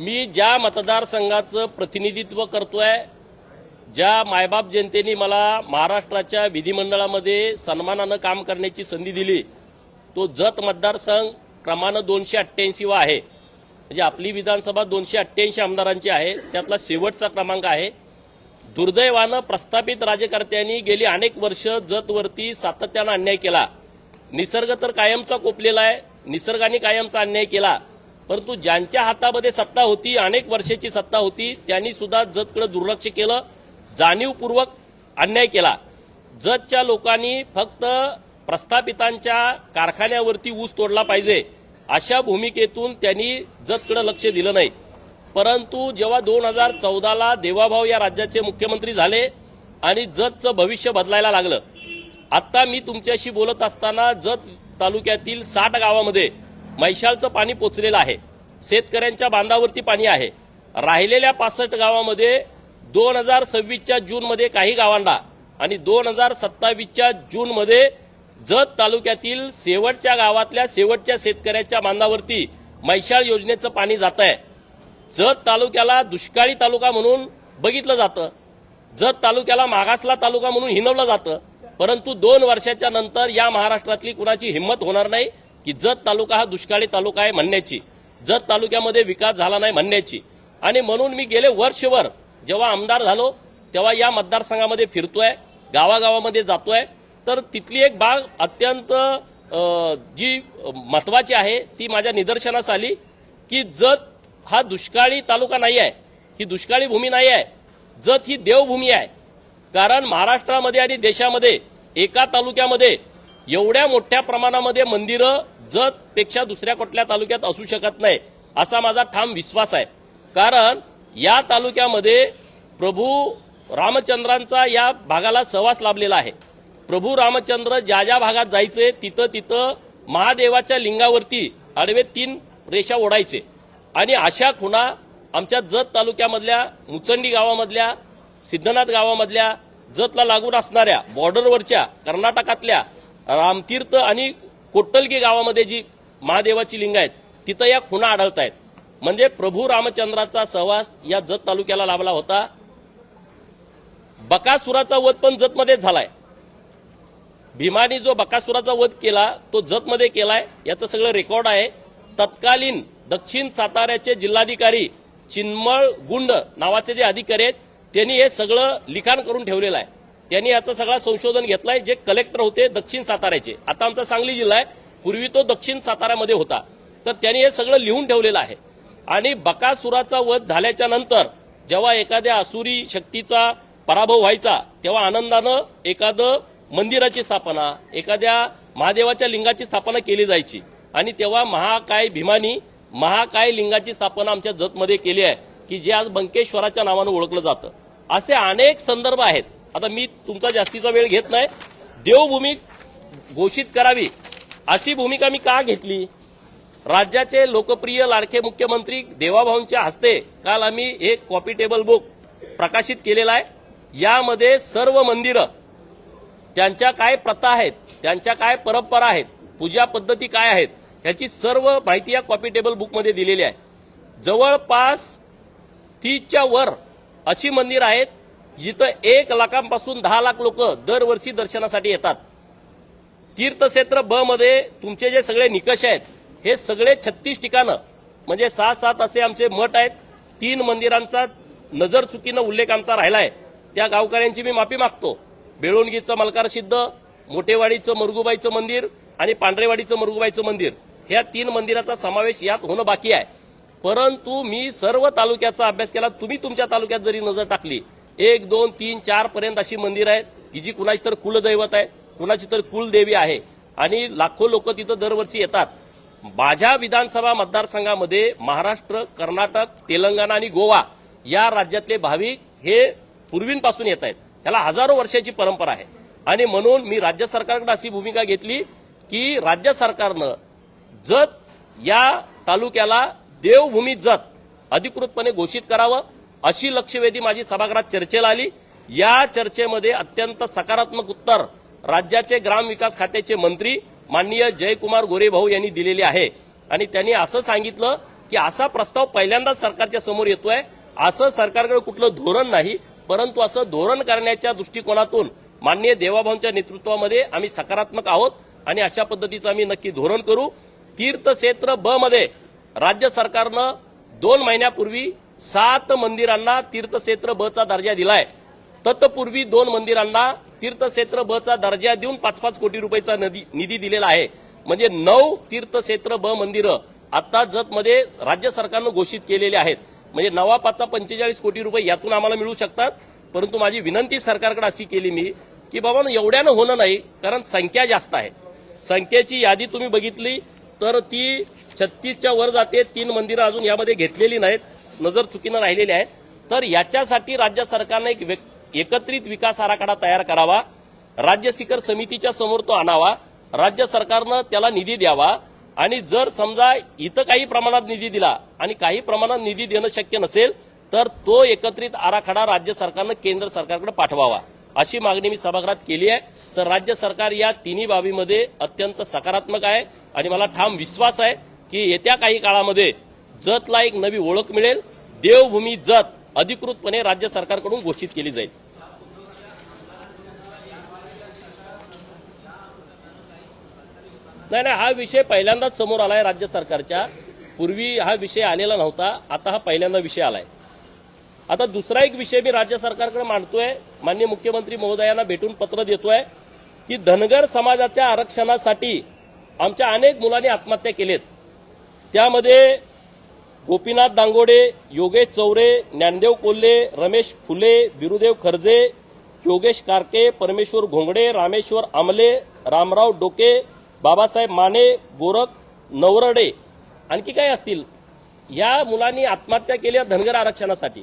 मी ज्या मतदारसंघाचं प्रतिनिधित्व करतोय ज्या मायबाप जनतेने मला महाराष्ट्राच्या विधिमंडळामध्ये सन्मानानं काम करण्याची संधी दिली तो जत मतदारसंघ क्रमानं दोनशे अठ्ठ्याऐंशी वा आहे. म्हणजे आपली विधानसभा दोनशे अठ्ठ्याऐंशी आमदारांची आहे त्यातला शेवटचा क्रमांक आहे. दुर्दैवानं प्रस्थापित राज्यकर्त्यांनी गेली अनेक वर्ष जतवरती सातत्यानं अन्याय केला. निसर्ग तर कायमचा कोपलेला आहे निसर्गाने कायमचा अन्याय केला. परंतु ज्यांच्या हातामध्ये सत्ता होती अनेक वर्षाची सत्ता होती त्यांनी सुद्धा जतकडे दुर्लक्ष केलं जाणीवपूर्वक अन्याय केला. जतच्या लोकांनी फक्त प्रस्थापितांच्या कारखान्यावरती ऊस तोडला पाहिजे अशा भूमिकेतून त्यांनी जतकडे लक्ष दिलं नाही. परंतु जेव्हा दोन हजार चौदाला देवाभाऊ या राज्याचे मुख्यमंत्री झाले आणि जतचं भविष्य बदलायला लागलं आत्ता मी तुमच्याशी बोलत असताना जत तालुक्यातील साठ गावामध्ये मैशालचं पाणी पोचलेलं आहे. शेतकऱ्यांच्या बांधावरती पाणी आहे. राहिलेल्या पासष्ट गावामध्ये दोन हजार सव्वीसच्या जूनमध्ये काही गावांना आणि दोन हजार सत्तावीसच्या जूनमध्ये जत तालुक्यातील शेवटच्या गावातल्या शेवटच्या शेतकऱ्याच्या बांधावरती मैशाळ योजनेचं पाणी जात आहे जत तालुक्याला दुष्काळी तालुका म्हणून बघितलं जातं. जत तालुक्याला मागासला तालुका म्हणून हिनवलं जातं. परंतु दोन वर्षाच्या नंतर या महाराष्ट्रातली कुणाची हिंमत होणार नाही. की जत तालुका हा दुष्काळी तालुका आहे म्हणण्याची. जत तालुक्यामध्ये विकास झाला नाही म्हणण्याची. आणि म्हणून मी गेले वर्षभर जेव्हा आमदार झालो तेव्हा या मतदारसंघामध्ये फिरतोय गावागावामध्ये जातोय. तर तिथली एक बाग अत्यंत जी महत्वाची आहे ती माझ्या निदर्शनास आली की जत हा दुष्काळी तालुका नाही आहे. ही दुष्काळी भूमी नाही आहे. जत ही देवभूमी आहे. कारण महाराष्ट्रामध्ये आणि देशामध्ये एका तालुक्यामध्ये एवढ्या मोठ्या प्रमाणामध्ये मंदिरं जत पेक्षा दुसऱ्या कुठल्या तालुक्यात असू शकत नाही असा माझा ठाम विश्वास आहे. कारण या तालुक्यामध्ये प्रभू रामचंद्रांचा या भागाला सहवास लाभलेला आहे. प्रभू रामचंद्र ज्या ज्या भागात जायचे तिथं तिथं महादेवाच्या लिंगावरती आडवे तीन रेषा ओढायचे. आणि अशा खुणा आमच्या जत तालुक्यामधल्या मुचंडी गावामधल्या सिद्धनाथ गावामधल्या जतला लागून असणाऱ्या बॉर्डरवरच्या कर्नाटकातल्या रामतीर्थ आणि कोट्टलगी गावामध्ये जी महादेवाची लिंग आहेत तिथं या खुणा आढळत आहेत म्हणजे प्रभू रामचंद्राचा सहवास या जत तालुक्याला लाभला होता. बकासुराचा वध पण जतमध्येच झालाय. भीमाने जो बकासुराचा वध केला तो जतमध्ये केलाय याचं सगळं रेकॉर्ड आहे. तत्कालीन दक्षिण साताऱ्याचे जिल्हाधिकारी चिन्मळ गुंड नावाचे जे अधिकारी आहेत त्यांनी हे सगळं लिखाण करून ठेवलेलं आहे. त्यांनी याचं सगळं संशोधन घेतलंय जे कलेक्टर होते दक्षिण साताऱ्याचे. आता आमचा सांगली जिल्हा आहे पूर्वी तो दक्षिण साताऱ्यामध्ये होता. तर त्यांनी हे सगळं लिहून ठेवलेलं आहे. आणि बकासुराचा वध झाल्याच्यानंतर जेव्हा एखाद्या असुरी शक्तीचा पराभव व्हायचा तेव्हा आनंदानं एखादं मंदिराची स्थापना एखाद्या महादेवाच्या लिंगाची स्थापना केली जायची. आणि तेव्हा महाकाय भीमानी महाकाय लिंगाची स्थापना आमच्या जतमध्ये केली आहे की जे आज बंकेश्वराच्या नावानं ओळखलं जातं. असे अनेक संदर्भ आहेत. आता मी तुमचा जास्तीचा वेळ घेत नाही. देवभूमी घोषित करावी. अशी भूमिका मी का घेतली? राज्याचे लोकप्रिय लाडके मुख्यमंत्री देवाभाऊंच्या हस्ते काल आम्ही एक कॉपी टेबल बुक प्रकाशित केलेला आहे. यामध्ये सर्व मंदिरं त्यांच्या काय प्रथा आहेत त्यांच्या काय परंपरा आहेत पूजा पद्धती काय आहेत ह्याची सर्व माहिती या कॉपी टेबल बुकमध्ये दिलेली आहे. जवळपास तीसच्या वर अशी मंदिर आहेत जिथं एक लाखांपासून दहा लाख लोक दरवर्षी दर्शनासाठी येतात. तीर्थक्षेत्र ब मध्ये तुमचे जे सगळे निकष आहेत हे सगळे छत्तीस ठिकाणं म्हणजे सहा सात असे आमचे मठ आहेत तीन मंदिरांचा नजर चुकीनं उल्लेख आमचा राहिलाय. त्या गावकऱ्यांची मी माफी मागतो. बेळोणगीचं मलकार सिद्ध मोठेवाडीचं मरगुबाईचं मंदिर आणि पांढरेवाडीचं मरगुबाईचं मंदिर ह्या तीन मंदिराचा समावेश यात होणं बाकी आहे. परंतु मी सर्व तालुक्याचा अभ्यास केला तुम्ही तुमच्या तालुक्यात जरी नजर टाकली एक दोन तीन चार पर्यंत अशी मंदिर आहेत की जी कुणाची तर कुलदैवत आहे कुणाची तर कुलदेवी आहे. आणि लाखो लोक तिथं दरवर्षी येतात. माझ्या विधानसभा मतदारसंघामध्ये महाराष्ट्र कर्नाटक तेलंगणा आणि गोवा या राज्यातले भाविक हे पूर्वींपासून येत आहेत. त्याला हजारो वर्षाची परंपरा आहे. आणि म्हणून मी राज्य सरकारकडे अशी भूमिका घेतली की राज्य सरकारनं जत या तालुक्याला देवभूमी जत अधिकृतपणे घोषित करावं. अशी लक्षवेधी माझी सभागृहात चर्चेला आली. या चर्चेमध्ये अत्यंत सकारात्मक उत्तर राज्याचे ग्रामविकास खात्याचे मंत्री माननीय जयकुमार गोरेभाऊ यांनी दिलेले आहे. आणि त्यांनी असं सांगितलं की असा प्रस्ताव पहिल्यांदाच सरकारच्या समोर येतोय. असं सरकारकडे कुठलं धोरण नाही परंतु असं धोरण करण्याच्या दृष्टिकोनातून माननीय देवाभाऊंच्या नेतृत्वामध्ये आम्ही सकारात्मक आहोत आणि अशा पद्धतीचं आम्ही नक्की धोरण करू. तीर्थक्षेत्र ब मध्ये राज्य सरकारनं दोन महिन्यापूर्वी सात मंदिरांना तीर्थक्षेत्र ब चा दर्जा दिलाय. तत्पूर्वी दोन मंदिरांना तीर्थक्षेत्र ब चा दर्जा देऊन पाच पाच कोटी रुपयाचा नदी- निधी दिलेला आहे. म्हणजे नऊ तीर्थक्षेत्र ब मंदिरं आता जतमध्ये राज्य सरकारनं घोषित केलेले आहेत. म्हणजे नवा पाचचा पंचेचाळीस कोटी रुपये यातून आम्हाला मिळू शकतात. परंतु माझी विनंती सरकारकडे अशी केली मी की बाबा एवढ्यानं होणं नाही कारण संख्या जास्त आहे. संख्येची यादी तुम्ही बघितली तर ती छत्तीसच्या वर जाते तीन मंदिरं अजून यामध्ये घेतलेली नाहीत. नजर चुकीनं राहिलेली आहेत तर याच्यासाठी राज्य सरकारनं एक एकत्रित विकास आराखडा तयार करावा राज्य शिखर समितीच्या समोर तो आणावा राज्य सरकारनं त्याला निधी द्यावा आणि जर समजा इथं काही प्रमाणात निधी दिला आणि काही प्रमाणात निधी देणं शक्य नसेल तर तो एकत्रित आराखडा राज्य सरकारनं केंद्र सरकारकडे पाठवावा. अशी मागणी मी सभागृहात केली आहे. तर राज्य सरकार या तिन्ही बाबीमध्ये अत्यंत सकारात्मक आहे. आणि मला ठाम विश्वास आहे की येत्या काही काळामध्ये जतला एक नवी ओळख मिळेल. देवभूमी जत अधिकृतपणे राज्य सरकारकडून घोषित केली जाईल. नाही नाही हा विषय पहिल्यांदाच समोर आलाय राज्य सरकारच्या. पूर्वी हा विषय आलेला नव्हता आता हा पहिल्यांदा विषय आलाय. आता दुसरा एक विषय मी राज्य सरकारकडे मांडतोय माननीय मुख्यमंत्री महोदयांना भेटून पत्र देतोय की धनगर समाजाच्या आरक्षणासाठी आमच्या अनेक मुलांनी आत्महत्या केलेत. त्यामध्ये गोपीनाथ दांगोडे योगेश चौरे ज्ञानदेव कोल्हे रमेश फुले बिरुदेव खर्जे योगेश कारके परमेश्वर घोंगडे रामेश्वर आमले रामराव डोके बाबासाहेब माने गोरख नवरडे आणखी काय असतील? या मुलांनी आत्महत्या केल्या धनगर आरक्षणासाठी.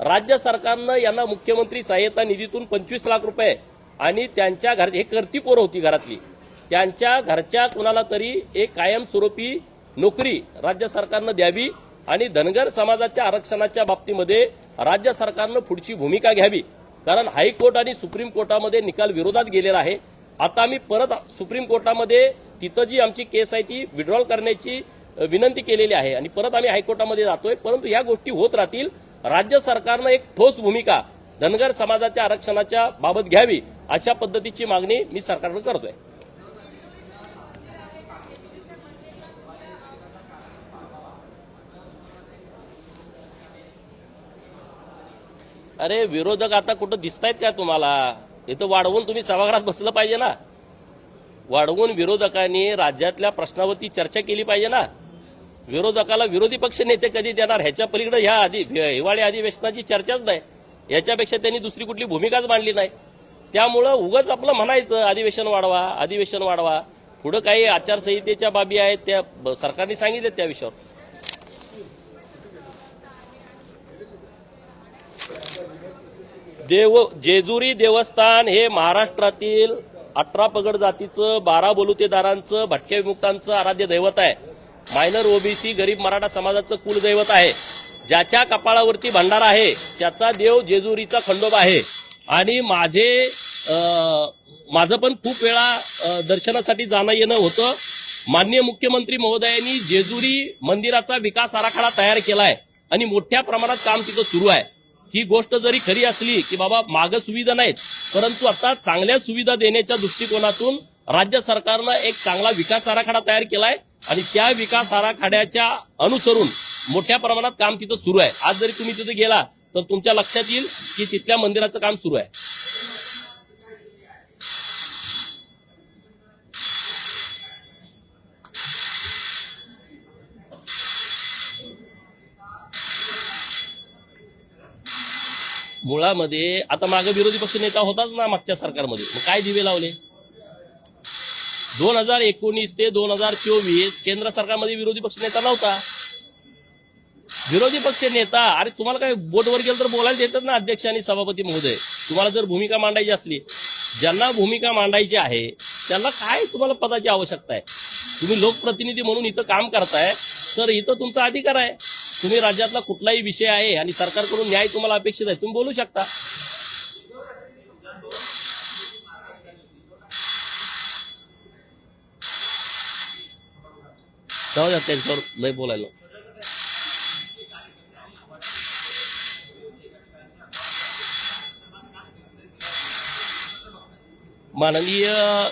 राज्य सरकारनं यांना मुख्यमंत्री सहाय्यता निधीतून पंचवीस लाख रुपये आणि त्यांच्या घर हे करती पोरं होती घरातली. त्यांच्या घरच्या कुणाला तरी एक कायमस्वरूपी नोकरी राज्य सरकारनं द्यावी आणि धनगर समाजाच्या आरक्षणाच्या बाबतीमध्ये राज्य सरकारनं पुढची भूमिका घ्यावी. कारण हायकोर्ट आणि सुप्रीम कोर्टामध्ये निकाल विरोधात गेलेला आहे. आता आम्ही परत सुप्रीम कोर्टामध्ये तिथं जी आमची केस आहे ती विड्रॉल करण्याची विनंती केलेली आहे. आणि परत आम्ही हायकोर्टामध्ये जातोय. परंतु या गोष्टी होत राहतील. राज्य सरकारनं एक ठोस भूमिका धनगर समाजाच्या आरक्षणाच्या बाबत घ्यावी अशा पद्धतीची मागणी मी सरकारकडे करतोय. अरे विरोधक आता कुठं दिसतायत का तुम्हाला? इथं वाढवून तुम्ही सभागृहात बसलं पाहिजे ना. वाढवून विरोधकांनी राज्यातल्या प्रश्नावरती चर्चा केली पाहिजे ना. विरोधकाला विरोधी पक्ष नेते कधी देणार? ह्याच्या पलीकडे ह्या आधी हिवाळी अधिवेशनाची चर्चाच नाही. याच्यापेक्षा त्यांनी दुसरी कुठली भूमिकाच मांडली नाही. त्यामुळं उगाच आपलं म्हणायचं अधिवेशन वाढवा अधिवेशन वाढवा. पुढं काही आचारसंहितेच्या बाबी आहेत त्या ब- सरकारने सांगितल्या त्या विषयावर. देव जेजुरी देवस्थान हे महाराष्ट्रातील अठरा पगड जातीचं बारा बलुतेदारांचं भटक्या विमुक्तांचं आराध्य दैवत आहे. मायनर ओबीसी गरीब मराठा समाजाचं कुलदैवत आहे. ज्याच्या कपाळावरती भंडारा आहे त्याचा देव जेजुरीचा खंडोबा आहे. आणि माझे माझं पण खूप वेळा दर्शनासाठी जाणं येणं होतं. माननीय मुख्यमंत्री महोदयांनी जेजुरी मंदिराचा विकास आराखडा तयार केलाय. आणि मोठ्या प्रमाणात काम तिथं सुरू आहे. ही गोष्ट जरी खरी असली की बाबा माग सुविधा नाहीत परंतु आता चांगल्या सुविधा देण्याच्या दृष्टिकोनातून राज्य सरकारनं एक चांगला विकास आराखडा तयार केलाय आणि त्या विकास आराखड्याच्या अनुसरून मोठ्या प्रमाणात काम तिथं सुरू आहे. आज जरी तुम्ही तिथे गेला तर तुमच्या लक्षात येईल की तिथल्या मंदिराचं काम सुरू आहे. मुळामध्ये आता मागे विरोधी पक्ष नेता होताच ना मागच्या सरकारमध्ये. मग काय दिवे लावले? दोन हजार एकोणीस ते दोन हजार चोवीस केंद्र सरकारमध्ये विरोधी पक्ष नेता नव्हता. विरोधी पक्ष नेता अरे तुम्हाला काय बोटवर गेलं तर बोलायला देतात ना अध्यक्ष आणि सभापती महोदय. तुम्हाला जर भूमिका मांडायची असली ज्यांना भूमिका मांडायची आहे त्यांना काय तुम्हाला पदाची आवश्यकता आहे? तुम्ही लोकप्रतिनिधी म्हणून इथं काम करताय तर इथं तुमचा अधिकार आहे. तुम्ही राज्यातला कुठलाही विषय आहे आणि सरकारकडून न्याय तुम्हाला अपेक्षित आहे तुम्ही बोलू शकता. जाऊ द्या त्यांच्यावर बोलायला माननीय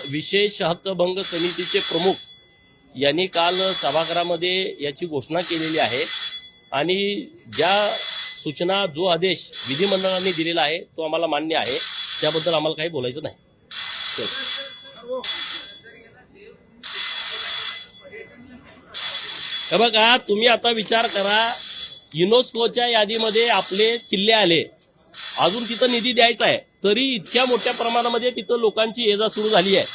विशेष हक्कभंग समितीचे प्रमुख यांनी काल सभागृहामध्ये याची घोषणा केलेली आहे. आणि ज्या सूचना जो आदेश विधिमंडळाने दिलेला आहे तो आम्हाला मान्य आहे. त्याबद्दल आम्हाला काही बोलायचं नाही. हे बघा तुम्ही आता विचार करा युनेस्कोच्या यादीमध्ये आपले किल्ले आले. अजून तिथं निधी द्यायचा आहे. तरी इतक्या मोठ्या प्रमाणामध्ये तिथं लोकांची ये जा सुरू झाली आहे.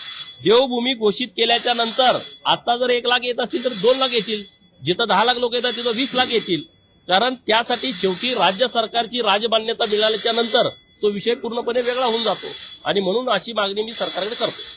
देवभूमी घोषित केल्याच्यानंतर आता जर एक लाख येत असतील तर दोन लाख येतील. जिथं दहा लाख लोक येतात तिथं वीस लाख येतील. कारण त्यासाठी शेवटी राज्य सरकारची राजमान्यता मिळाल्याच्या नंतर तो विषय पूर्णपणे वेगळा होऊन जातो. आणि म्हणून अशी मागणी मी सरकारकडे करतो.